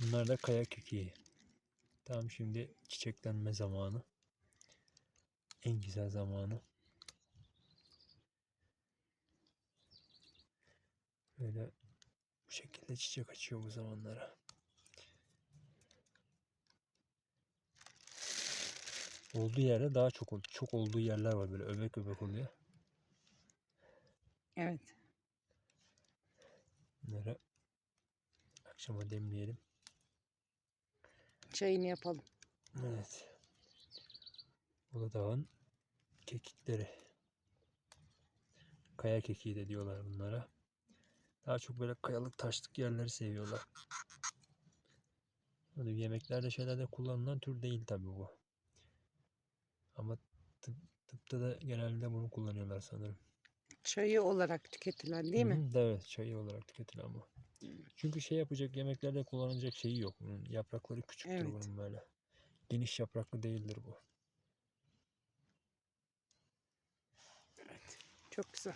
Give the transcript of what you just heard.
Bunlar da kaya kekiği. Tam şimdi çiçeklenme zamanı. En güzel zamanı. Böyle bu şekilde çiçek açıyor bu zamanlara. Olduğu yerde daha çok çok olduğu yerler var böyle öbek öbek oluyor. Evet. Akşama demleyelim. Çayını yapalım. Evet. Uludağ'ın kekikleri. Kaya kekiği de diyorlar bunlara. Daha çok böyle kayalık taşlık yerleri seviyorlar. Böyle yemeklerde şeylerde kullanılan tür değil tabi bu. Ama tıp, tıpta da genelde bunu kullanıyorlar sanırım. Çayı olarak tüketilen değil mi? hı, Evet çayı olarak tüketilen bu. Çünkü şey yapacak yemeklerde kullanılacak şeyi yok. Bunun yaprakları küçüktür Evet. bunun böyle. Geniş yapraklı değildir bu. Çok güzel.